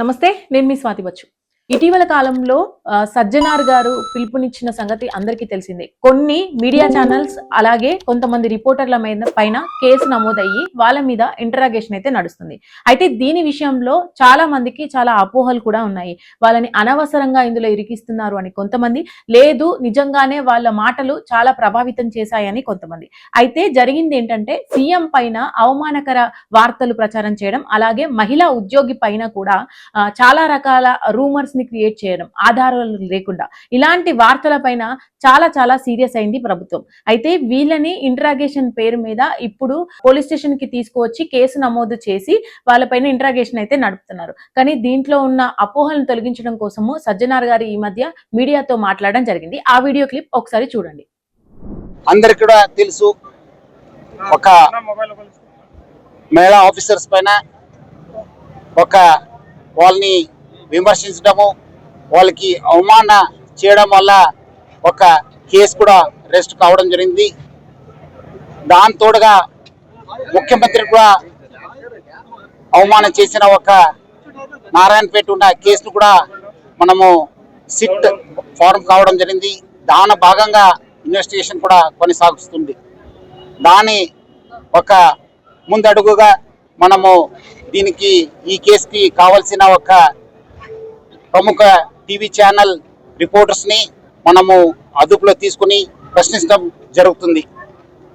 నమస్తే నేను మీ స్వాతి బచ్చు. ఇటీవల కాలంలో సజ్జనార్ గారు పిలుపునిచ్చిన సంగతి అందరికీ తెలిసిందే. కొన్ని మీడియా ఛానల్స్ అలాగే కొంతమంది రిపోర్టర్ల మీద పైన కేసు నమోదయ్యి వాళ్ళ మీద ఇంటరాగేషన్ అయితే నడుస్తుంది. అయితే దీని విషయంలో చాలా మందికి చాలా అపోహలు కూడా ఉన్నాయి. వాళ్ళని అనవసరంగా ఇందులో ఇరికిస్తున్నారు అని కొంతమంది. లేదు నిజంగానే వాళ్ళ మాటలు చాలా ప్రభావితం చేశాయని కొంతమంది. అయితే జరిగింది ఏంటంటే సీఎం పైన అవమానకర వార్తలు ప్రచారం చేయడం అలాగే మహిళా ఉద్యోగి పైన కూడా చాలా రకాల రూమర్స్ ని క్రియేట్ చేయడం ఆధారాలు లేకుండా. ఇలాంటి వార్తల పైన చాలా చాలా సీరియస్ అయింది ప్రభుత్వం. అయితే వీళ్ళని ఇంట్రాగేషన్ పేరు మీద ఇప్పుడు పోలీస్ స్టేషన్కి తీసుకువచ్చి కేసు నమోదు చేసి వాళ్ళపైన ఇంట్రాగేషన్ అయితే నడుపుతున్నారు. కానీ దీంట్లో ఉన్న అపోహలను తొలగించడం కోసము సజ్జనార్ గారు ఈ మధ్య మీడియాతో మాట్లాడడం జరిగింది. ఆ వీడియో క్లిప్ ఒకసారి చూడండి. అందరికి కూడా తెలుసు ఒక మహిళా ఆఫీసర్స్ పైన ఒక వాళ్ళని విమర్శించడము వాళ్ళకి అవమాన చేయడం వల్ల ఒక కేసు కూడా రెస్ట్ కావడం జరిగింది. దాని తోడుగా ముఖ్యమంత్రి కూడా అవమానం చేసిన ఒక నారాయణపేట ఉన్న కేసును కూడా మనము సిట్ ఫారం కావడం జరిగింది. దాని భాగంగా ఇన్వెస్టిగేషన్ కూడా కొనసాగుతుంది. దాని ఒక ముందడుగుగా మనము దీనికి ఈ కేసుకి కావలసిన ఒక ప్రముఖ టీవీ ఛానల్ రిపోర్టర్స్ని మనము అదుపులో తీసుకుని ప్రశ్నించడం జరుగుతుంది.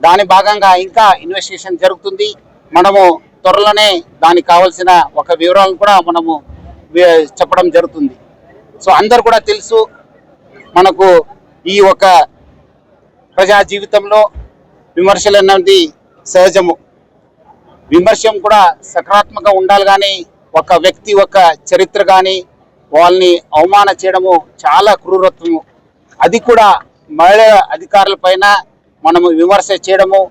దాని భాగంగా ఇంకా ఇన్వెస్టిగేషన్ జరుగుతుంది. మనము త్వరలోనే దానికి కావాల్సిన ఒక వివరాలను కూడా మనము చెప్పడం జరుగుతుంది. సో అందరు కూడా తెలుసు మనకు ఈ ఒక ప్రజా జీవితంలో విమర్శలు అన్నది సహజము. విమర్శం కూడా సకారాత్మకంగా ఉండాలి కానీ ఒక వ్యక్తి ఒక చరిత్ర కానీ వాళ్ళని అవమాన చేయడము చాలా క్రూరత్వము. అది కూడా మహిళా అధికారుల పైన మనము విమర్శ చేయడము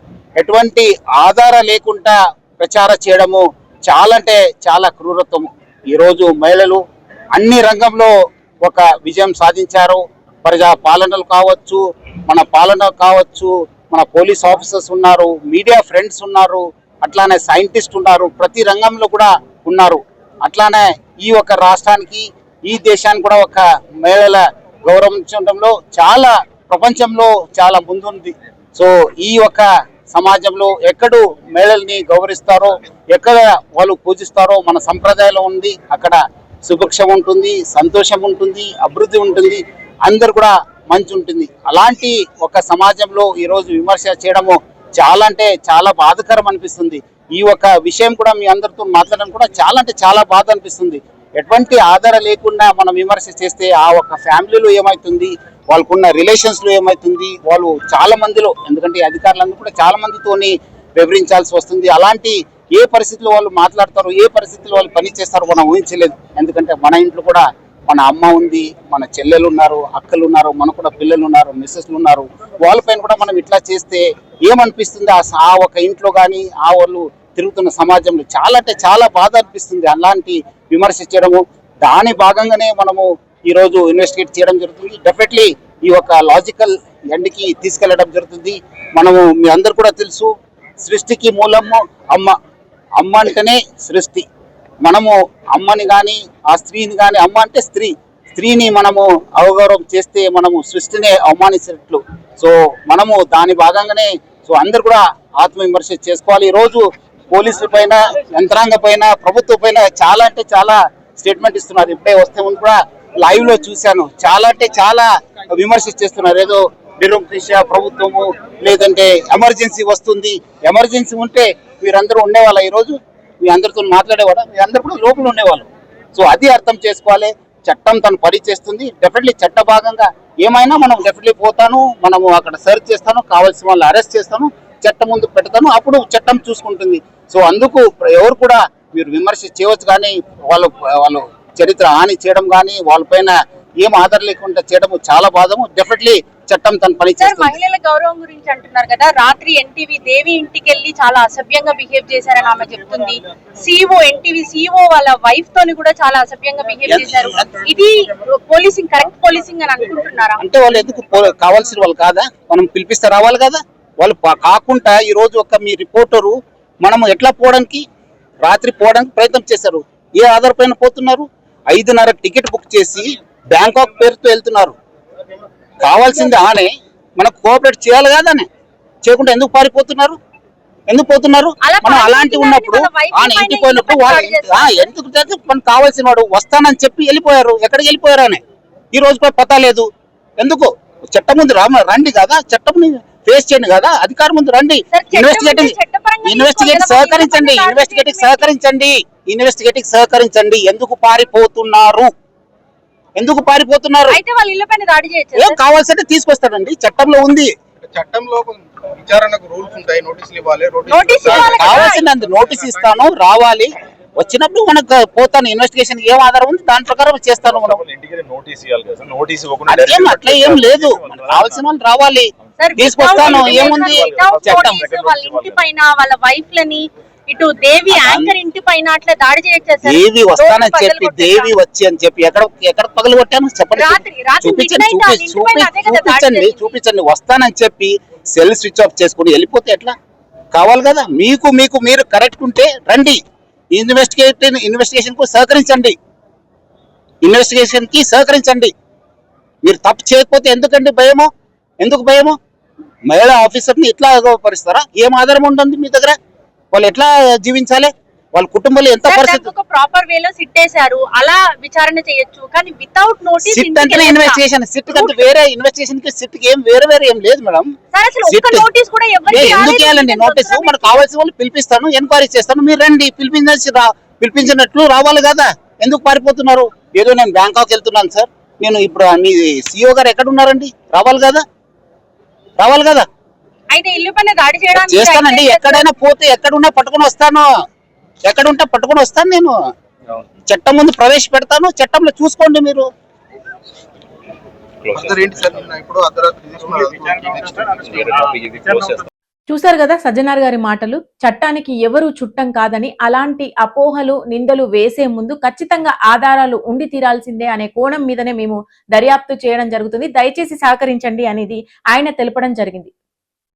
ఎటువంటి ఆధార లేకుండా ప్రచార చేయడము చాలా అంటే చాలా క్రూరత్వము. ఈరోజు మహిళలు అన్ని రంగంలో ఒక విజయం సాధించారు. ప్రజా పాలనలు కావచ్చు మన పాలన కావచ్చు మన పోలీస్ ఆఫీసర్స్ ఉన్నారు మీడియా ఫ్రెండ్స్ ఉన్నారు అట్లానే సైంటిస్ట్ ఉన్నారు ప్రతి రంగంలో కూడా ఉన్నారు. అట్లానే ఈ ఒక రాష్ట్రానికి ఈ దేశాన్ని కూడా ఒక మహిళల గౌరవించడంలో చాలా ప్రపంచంలో చాలా ముందుంది. సో ఈ ఒక సమాజంలో ఎక్కడు మహిళల్ని గౌరవిస్తారో ఎక్కడ వాళ్ళు పూజిస్తారో మన సంప్రదాయంలో ఉంది. అక్కడ సుభిక్షం ఉంటుంది సంతోషం ఉంటుంది అభివృద్ధి ఉంటుంది అందరు కూడా మంచి ఉంటుంది. అలాంటి ఒక సమాజంలో ఈరోజు విమర్శ చేయడము చాలా అంటే చాలా బాధకరం అనిపిస్తుంది. ఈ ఒక విషయం కూడా మీ అందరితో మాట్లాడడం కూడా చాలా అంటే చాలా బాధ అనిపిస్తుంది. ఎటువంటి ఆధార లేకుండా మనం విమర్శ చేస్తే ఆ ఒక ఫ్యామిలీలో ఏమవుతుంది వాళ్ళకున్న రిలేషన్స్లో ఏమవుతుంది వాళ్ళు చాలా మందిలో ఎందుకంటే ఈ అధికారులందరూ కూడా చాలా మందితోని వివరించాల్సి వస్తుంది. అలాంటి ఏ పరిస్థితిలో వాళ్ళు మాట్లాడతారు ఏ పరిస్థితిలో వాళ్ళు పని చేస్తారో మనం ఊహించలేదు. ఎందుకంటే మన ఇంట్లో కూడా మన అమ్మ ఉంది మన చెల్లెలు ఉన్నారు అక్కలు ఉన్నారు మన కూడా పిల్లలు ఉన్నారు మిస్సెస్లు ఉన్నారు. వాళ్ళపైన కూడా మనం ఇట్లా చేస్తే ఏమనిపిస్తుంది? ఆ ఆ ఒక ఇంట్లో కానీ ఆ వాళ్ళు తిరుగుతున్న సమాజంలో చాలా అంటే చాలా బాధ అనిపిస్తుంది. అలాంటి విమర్శించడము. దాని భాగంగానే మనము ఈరోజు ఇన్వెస్టిగేట్ చేయడం జరుగుతుంది. డెఫినెట్లీ ఈ యొక్క లాజికల్ ఎండ్కి తీసుకెళ్ళడం జరుగుతుంది. మనము మీ అందరు కూడా తెలుసు సృష్టికి మూలము అమ్మ అమ్మ అంటేనే సృష్టి. మనము అమ్మని కానీ ఆ స్త్రీని కానీ అమ్మ అంటే స్త్రీ. స్త్రీని మనము అవగౌరవం చేస్తే మనము సృష్టినే అవమానించినట్లు. సో మనము దాని భాగంగానే సో అందరు కూడా ఆత్మవిమర్శ చేసుకోవాలి. ఈ రోజు పోలీసుల పైన యంత్రాంగ పైన ప్రభుత్వం పైన చాలా అంటే చాలా స్టేట్మెంట్ ఇస్తున్నారు. ఇప్పుడే వస్తే ముందు కూడా లైవ్లో చూశాను. చాలా అంటే చాలా విమర్శ చేస్తున్నారు. ఏదో నిరంకుశ ప్రభుత్వము లేదంటే ఎమర్జెన్సీ వస్తుంది. ఎమర్జెన్సీ ఉంటే మీరందరూ ఉండేవాళ్ళ ఈరోజు. మీ అందరితో మాట్లాడేవాళ్ళ మీ అందరు కూడా లోపల ఉండేవాళ్ళు. సో అది అర్థం చేసుకోవాలి. చట్టం తను పని చేస్తుంది. డెఫినెట్లీ చట్ట భాగంగా ఏమైనా మనం డెఫినెట్లీ పోతాను మనము అక్కడ సర్చ్ చేస్తాను కావాల్సిన వాళ్ళు అరెస్ట్ చేస్తాను. చట్టం ముందు పెడతాను అప్పుడు చట్టం చూసుకుంటుంది. సో అందుకు ఎవరు కూడా మీరు విమర్శ చేయవచ్చు కానీ వాళ్ళు వాళ్ళు చరిత్ర హాని చేయడం కానీ వాళ్ళపైన ఏం ఆధారం లేకుండా చేయడం చాలా బాధము. డెఫినెట్లీ చట్టం తన పని మహిళల గౌరవం గురించి అంటున్నారు కదా. రాత్రి ఎన్టీవీ దేవి ఇంటికి వెళ్ళి చాలా అసభ్యంగా బిహేవ్ చేశారని ఆమె చెప్తుంది. సిఓ ఎన్టీవీ సిఓ వాళ్ళ వైఫ్ తోని కూడా చాలా అసభ్యంగా బిహేవ్ చేశారు. ఇది పోలీసింగ్ కరెక్ట్ పోలీసింగ్ అని అనుకుంటున్నారా? అంటే వాళ్ళు ఎందుకు కావాల్సిన వాళ్ళు కాదా? మనం పిలిపిస్తే రావాలి కదా? వాళ్ళు కాకుండా ఈ రోజు ఒక మీ రిపోర్టరు మనం ఎట్లా పోవడానికి రాత్రి పోవడానికి ప్రయత్నం చేశారు. ఏ ఆధార్ పైన పోతున్నారు? ఐదున్నర టికెట్ బుక్ చేసి బ్యాంకాక్ పేరుతో వెళ్తున్నారు. కావాల్సింది ఆనే మనకు కోఆపరేట్ చేయాలి కాదనే. చేయకుండా ఎందుకు పారిపోతున్నారు? ఎందుకు పోతున్నారు? మనం అలాంటి ఉన్నప్పుడు ఆయన ఇంటికి పోయినప్పుడు ఎందుకు మనకు కావాల్సిన వాడు వస్తానని చెప్పి వెళ్ళిపోయారు. ఎక్కడికి వెళ్ళిపోయారు అని ఈ రోజు కూడా పతా లేదు. ఎందుకు? చట్టం ముందు రామ రండి కదా చట్టం ఫేస్ చేయండి కదా అధికారం ముందు రండి. ఇన్వెస్టిగేటింగ్ అంటే చట్టపరంగా ఇన్వెస్టిగేట్ తీసుకోవాలి కదా, సహకరించండి ఇన్వెస్టిగేటింగ్ సహకరించండి ఇన్వెస్టిగేటింగ్ సహకరించండి. ఎందుకు పారిపోతున్నారు? ఎందుకు పారిపోతున్నారు? అయితే వాళ్ళ ఇళ్ళ పైన దాడి చేయొచ్చు ఏం కావాల్సింటే తీసుకొస్తాడండి చట్టంలో ఉంది. చట్టంలో విచారణకు రూల్స్ ఉంటాయి నోటీసులు ఇవ్వాలి నోటీసులు ఇవ్వాలి. కదా. కావాల్సినంత నోటీస్ ఇస్తాను రావాలి. వచ్చినప్పుడు మనకు పోతాను ఇన్వెస్టిగేషన్ ఏం ఆధారం ఉంది? దాని ప్రకారం చేస్తాను మనం. ఇంటికి నోటీస్ ఇవ్వాలి కదా నోటీస్ ఇవ్వకుండా అదేం అట్లా ఏం లేదు. కావాల్సిన వాళ్ళు రావాలి. తీసుకొస్తాను ఏముంది? వాళ్ళ ఇంటి పైన వాళ్ళ వైఫ్ లని ఇటు దేవి యాంకర్ ఇంటి పైన అట్లా దాడి చేయొచ్చా దేవి వస్తానని చెప్పి దేవి. వచ్చి అని చెప్పి ఎక్కడ ఎక్కడ పగలు కొట్టాను చెప్పండి. చూపించండి చూపించండి వస్తానని చెప్పి సెల్ స్విచ్ ఆఫ్ చేసుకుని వెళ్ళిపోతే ఎట్లా? కావాలి కదా. మీకు మీకు మీరు కరెక్ట్ ఉంటే రండి. ఇన్వెస్టిగేట్ ఇన్వెస్టిగేషన్కు సహకరించండి. ఇన్వెస్టిగేషన్కి సహకరించండి. మీరు తప్పు చేయకపోతే ఎందుకండి భయము? ఎందుకు భయము? మహిళా ఆఫీసర్ని ఇట్లా పరిస్తారా ఏం ఆధారం ఉంటుంది మీ దగ్గర? వాళ్ళు ఎట్లా జీవించాలి? వాళ్ళ కుటుంబంలో ఎంత పరిస్థితి? ప్రాపర్ వేలో సిట్టేశారు అలా విచారణ చేయొచ్చు. కానీ వితౌట్ నోటీస్ సిట్ అంటేనే ఇన్వెస్టిగేషన్ సిట్ కంటే వేరే ఇన్వెస్టిగేషన్కి సిట్కి ఏం వేరే వేరే ఏం లేదు మేడం. సార్ అసలు ఒక్క సిట్ నోటీస్ కూడా ఎందుకు ఇవ్వాలండి నోటీస్ మనకు కావాల్సిన వాళ్ళు పిలిపిస్తాను ఎంక్వైరీ చేస్తాను. మీరు రండి పిలిపించి రా పిలిపించినట్లు రావాలి కదా. ఎందుకు పారిపోతున్నారు? ఏదో నేను బ్యాంకాక్ వెళ్తున్నాను సార్. నేను ఇప్పుడు మీ సిఇఓ గారు ఎక్కడ ఉన్నారండి? రావాలి కదా. రావాలి కదా? అయితే ఇల్లు పైన దాడి చేయడానికి చేస్తానండి. ఎక్కడైనా పోతే ఎక్కడున్నా పట్టుకొని వస్తాను. ఎక్కడుంటే పట్టుకొని వస్తాను నేను. చట్టం ముందు ప్రవేశపెడతాను. చట్టంలో చూసుకోండి మీరు. అందరు ఏంటి సార్? నిన్న ఇప్పుడు చూశారు కదా సజ్జనార్ గారి మాటలు? చట్టానికి ఎవరు చుట్టం కాదని అలాంటి అపోహలు నిందలు వేసే ముందు ఖచ్చితంగా ఆధారాలు ఉండి తీరాల్సిందే అనే కోణం మీదనే మేము దర్యాప్తు చేయడం జరుగుతుంది. దయచేసి సహకరించండి అనేది ఆయన తెలపడం జరిగింది.